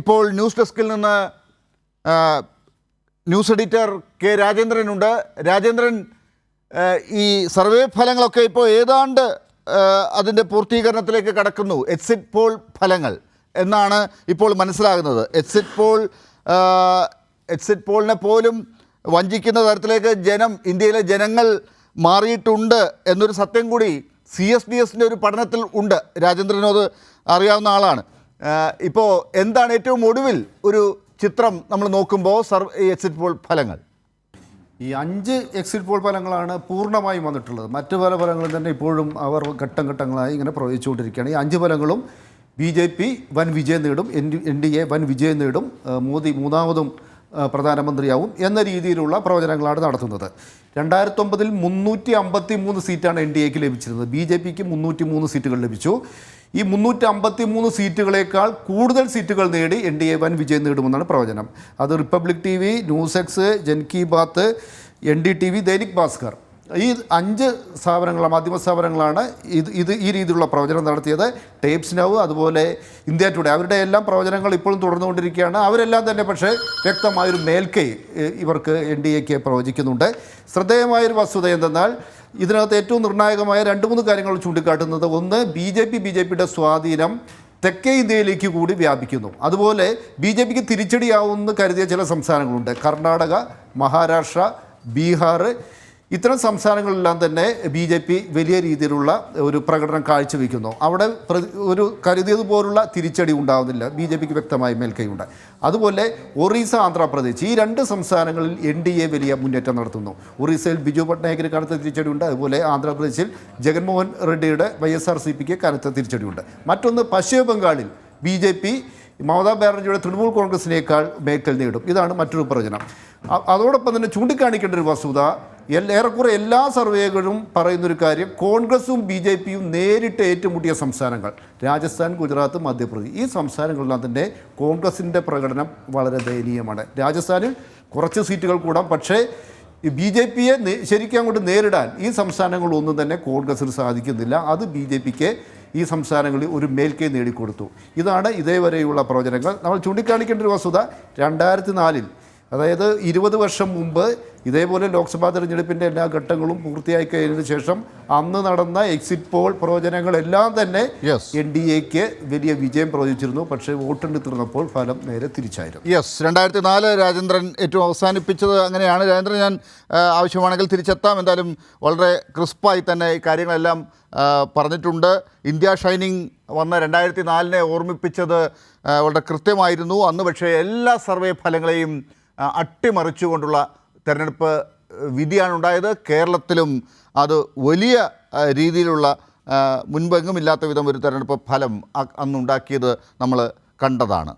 ഇപ്പോൾ ന്യൂസ് ഡെസ്കിൽ നിന്ന് ന്യൂസ് എഡിറ്റർ കെ രാജേന്ദ്രനുണ്ട് രാജേന്ദ്രൻ ഈ സർവേ ഫലങ്ങളൊക്കെ ഇപ്പോൾ ഏതാണ്ട് അതിന്റെ പൂർത്തീകരണത്തിലേക്ക് കടക്കുന്നു. എക്സിറ്റ് പോൾ ഫലങ്ങൾ എന്നാണ് ഇപ്പോൾ മനസ്സിലാകുന്നത്. എക്സിറ്റ് പോൾ എക്സിറ്റ് പോളിനെ പോലും വഞ്ചിക്കുന്ന തരത്തിലേക്ക് ജനം ഇന്ത്യയിലെ ജനങ്ങൾ മാറിയിട്ടുണ്ട് എന്നൊരു സത്യം കൂടി സി എസ് ഡി എസിന്റെ ഒരു പഠനത്തിൽ ഉണ്ട്. രാജേന്ദ്രനോട് അറിയാവുന്ന ആളാണ്. ഇപ്പോൾ എന്താണ് ഏറ്റവും ഒടുവിൽ ഒരു ചിത്രം നമ്മൾ നോക്കുമ്പോൾ സർവ് എക്സിറ്റ് പോൾ ഫലങ്ങൾ? ഈ അഞ്ച് എക്സിറ്റ് പോൾ ഫലങ്ങളാണ് പൂർണമായും വന്നിട്ടുള്ളത്. മറ്റു പല ഫലങ്ങളും തന്നെ ഇപ്പോഴും അവർ ഘട്ടം ഘട്ടങ്ങളായി ഇങ്ങനെ പ്രവഹിച്ചുകൊണ്ടിരിക്കുകയാണ്. ഈ അഞ്ച് ഫലങ്ങളും ബി ജെ പി വൻ വിജയം നേടും എൻ എൻ ഡി എ വൻ വിജയം നേടും മോദി മൂന്നാമതും പ്രധാനമന്ത്രിയാവും എന്ന രീതിയിലുള്ള പ്രവചനങ്ങളാണ് നടത്തുന്നത്. രണ്ടായിരത്തൊമ്പതിൽ മുന്നൂറ്റി അമ്പത്തി മൂന്ന് സീറ്റാണ് എൻ ഡി എക്ക് ലഭിച്ചിരുന്നത്. ബി ജെ പിക്ക് മുന്നൂറ്റി മൂന്ന് സീറ്റുകൾ ലഭിച്ചു. ഈ മുന്നൂറ്റി അമ്പത്തി മൂന്ന് സീറ്റുകളേക്കാൾ കൂടുതൽ സീറ്റുകൾ നേടി എൻ ഡി എ വൻ വിജയം നേടുമെന്നാണ് പ്രവചനം. അത് Republic T V news X Jan Ki Baat N D T V Dainik Bhaskar. ഈ അഞ്ച് സ്ഥാപനങ്ങൾ മാധ്യമ സ്ഥാപനങ്ങളാണ് ഇത് ഇത് ഈ രീതിയിലുള്ള പ്രവചനം നടത്തിയത്. ടേപ്സ് നവ് അതുപോലെ ഇന്ത്യ ടുഡേ അവരുടെ എല്ലാം പ്രവചനങ്ങൾ ഇപ്പോഴും തുടർന്നുകൊണ്ടിരിക്കുകയാണ്. അവരെല്ലാം തന്നെ പക്ഷേ വ്യക്തമായൊരു മേൽക്കൈ ഇവർക്ക് എൻ ഡി എക്ക് പ്രവചിക്കുന്നുണ്ട്. ശ്രദ്ധേയമായൊരു വസ്തുത എന്തെന്നാൽ ഇതിനകത്ത് ഏറ്റവും നിർണായകമായ രണ്ട് മൂന്ന് കാര്യങ്ങൾ ചൂണ്ടിക്കാട്ടുന്നത്. ഒന്ന് B J P B J പിയുടെ സ്വാധീനം തെക്കേ ഇന്ത്യയിലേക്ക് കൂടി വ്യാപിക്കുന്നു. അതുപോലെ ബി ജെ പിക്ക് തിരിച്ചടിയാവുമെന്ന് കരുതിയ ചില സംസ്ഥാനങ്ങളുണ്ട്. കർണാടക മഹാരാഷ്ട്ര ബീഹാർ ഇത്തരം സംസ്ഥാനങ്ങളിലെല്ലാം തന്നെ ബി ജെ പി വലിയ രീതിയിലുള്ള ഒരു പ്രകടനം കാഴ്ചവെക്കുന്നു. അവിടെ ഒരു കരുതിയതുപോലുള്ള തിരിച്ചടി ഉണ്ടാകുന്നില്ല ബി ജെ പിക്ക് വ്യക്തമായ മേൽക്കൈയുണ്ട്. അതുപോലെ ഒറീസ ആന്ധ്രാപ്രദേശ് ഈ രണ്ട് സംസ്ഥാനങ്ങളിൽ എൻ ഡി എ വലിയ മുന്നേറ്റം നടത്തുന്നു. ഒറീസയിൽ ബിജു പട്നായിക്കിന് കനത്ത തിരിച്ചടിയുണ്ട്. അതുപോലെ ആന്ധ്രാപ്രദേശിൽ ജഗൻമോഹൻ റെഡ്ഡിയുടെ വൈ എസ് ആർ സി പിക്ക് കനത്ത തിരിച്ചടിയുണ്ട്. മറ്റൊന്ന് പശ്ചിമ ബംഗാളിൽ ബി ജെ പി മമതാ ബാനർജിയുടെ തൃണമൂൽ കോൺഗ്രസിനേക്കാൾ മേൽക്കൽ നേടും. ഇതാണ് മറ്റൊരു പ്രവചനം. അതോടൊപ്പം തന്നെ ചൂണ്ടിക്കാണിക്കേണ്ട ഒരു വസ്തുത ഏറെക്കുറെ എല്ലാ സർവേകളും പറയുന്നൊരു കാര്യം കോൺഗ്രസും ബി ജെ പിയും നേരിട്ട് ഏറ്റുമുട്ടിയ സംസ്ഥാനങ്ങൾ രാജസ്ഥാൻ ഗുജറാത്ത് മധ്യപ്രദേശ്. ഈ സംസ്ഥാനങ്ങളെല്ലാം തന്നെ കോൺഗ്രസിന്റെ പ്രകടനം വളരെ ദയനീയമാണ്. രാജസ്ഥാനിൽ കുറച്ച് സീറ്റുകൾ കൂടാം പക്ഷേ ബി ജെ പിയെ ശരിക്കും അങ്ങോട്ട് നേരിടാൻ ഈ സംസ്ഥാനങ്ങളൊന്നും തന്നെ കോൺഗ്രസിന് സാധിക്കുന്നില്ല. അത് ബി ജെ പിക്ക് ഈ സംസ്ഥാനങ്ങളിൽ ഒരു മേൽക്കൈ നേടിക്കൊടുത്തു. ഇതാണ് ഇതേവരെയുള്ള പ്രവചനങ്ങൾ. നമ്മൾ ചൂണ്ടിക്കാണിക്കേണ്ട ഒരു വസ്തുത രണ്ടായിരത്തി നാലിൽ അതായത് ഇരുപത് വർഷം മുമ്പ് ഇതേപോലെ ലോക്സഭാ തെരഞ്ഞെടുപ്പിന്റെ എല്ലാ ഘട്ടങ്ങളും പൂർത്തിയായി കഴിഞ്ഞതിന് ശേഷം അന്ന് നടന്ന എക്സിറ്റ് പോൾ പ്രവചനങ്ങളെല്ലാം തന്നെ. എൻ ഡി എക്ക് വലിയ വിജയം പ്രവചിച്ചിരുന്നു. പക്ഷേ വോട്ടെണ്ണി തീർന്നപ്പോൾ ഫലം നേരെ തിരിച്ചായിരുന്നു. യെസ് രണ്ടായിരത്തി നാല് രാജേന്ദ്രൻ ഏറ്റവും അവസാനിപ്പിച്ചത് അങ്ങനെയാണ്. രാജേന്ദ്രൻ ഞാൻ ആവശ്യമാണെങ്കിൽ തിരിച്ചെത്താം. എന്തായാലും വളരെ ക്രിസ്പായി തന്നെ ഈ കാര്യങ്ങളെല്ലാം പറഞ്ഞിട്ടുണ്ട്. ഇന്ത്യ ഷൈനിങ് വന്ന രണ്ടായിരത്തി നാലിനെ ഓർമ്മിപ്പിച്ചത് വളരെ കൃത്യമായിരുന്നു. അന്ന് പക്ഷേ എല്ലാ സർവേ ഫലങ്ങളെയും അട്ടിമറിച്ചുകൊണ്ടുള്ള തെരഞ്ഞെടുപ്പ് വിധിയാണ് ഉണ്ടായത് കേരളത്തിലും അത് വലിയ രീതിയിലുള്ള മുൻപെങ്ങുമില്ലാത്ത വിധം ഒരു തെരഞ്ഞെടുപ്പ് ഫലം അന്നുണ്ടാക്കിയത് നമ്മൾ കണ്ടതാണ്.